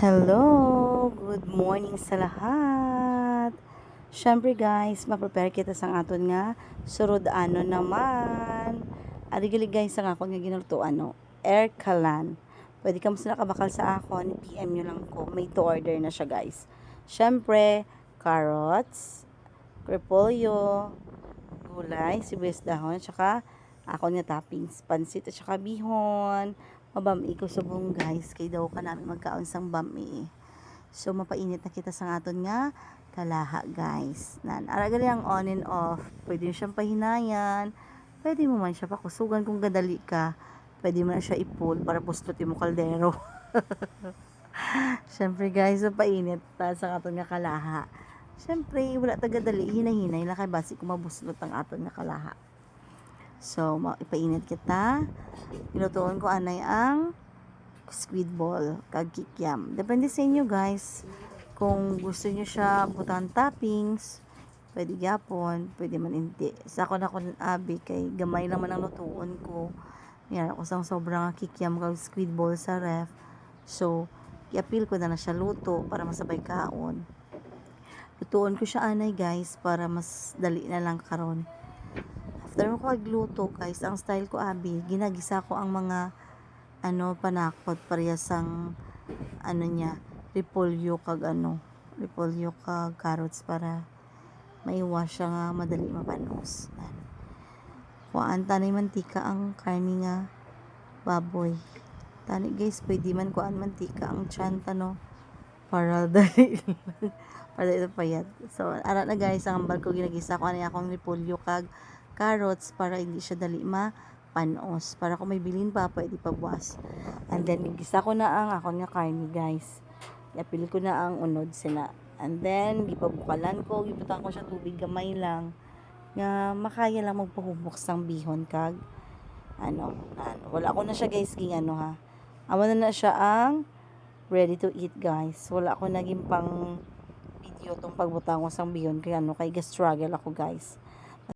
Hello! Good morning sa lahat! Siyempre guys, maprepare kita sa aton nga surod ano naman. Arigali guys, ang ako nga ginuluto ano, air kalan. Pwede ka mas nakabakal sa akon, PM nyo lang ko. May to order na siya guys. Siyempre, carrots, repolyo, gulay, sibuyas dahon, tsaka ako nga toppings, pansit at tsaka bihon, mabami ko subong guys, kay daw ka namin magkaon sang bami. So mapainit na kita sa aton nga kalaha guys. Nan aragali ang on and off. Pwede mo siyang pahinayan. Pwede mo man siya pakusugan kung gadali ka. Pwede mo na siya ipul para pustutin mo kaldero. Siyempre guys, mapainit ta sa aton nga kalaha. Siyempre, wala tagadali, hinahinay lang kay basi kung mabuslot ang aton nga kalaha. So, ipainit kita. Ilutuon ko anay ang squid ball, kag kikiam. Depende sa inyo guys. Kung gusto niyo siya butang toppings, pwede gyapon, pwede man hindi. Sa ako na ko abi kay gamay lang man ang lutuon ko. Yan ako sang sobrang kikiam kag squid ball sa ref. So, i-appeal ko na na siya luto para masabay kaon. Lutuon ko siya anay guys para mas dali na lang karon. After ko agluto guys, ang style ko abi, ginagisa ko ang mga ano panakot parehas ang ano niya, repolyo kag ano, repolyo kag carrots para maiwas siya nga madali mapanos. Kuan tanay mantika ang karni nga baboy. Tani guys, pwede man kuan mantika ang chanta no para dali para ito payat. So, ara na guys, ang hambal ko ginagisa ko ani akong repolyo kag carrots para hindi siya dali ma panos. Para kung may bilin pa, pwede pa buwas. And then, gisa ko na ang akong nga karni, guys. Yapil ko na ang unod sina. And then, gipabukalan ko, giputan ko siya tubig gamay lang. Nga makaya lang magpahubok sang bihon kag ano, ano, wala ko na siya guys king ano ha. Amo na na siya ang ready to eat guys. Wala ko naging pang video tong pagbutang ko sang bihon kaya ano kay struggle ako guys.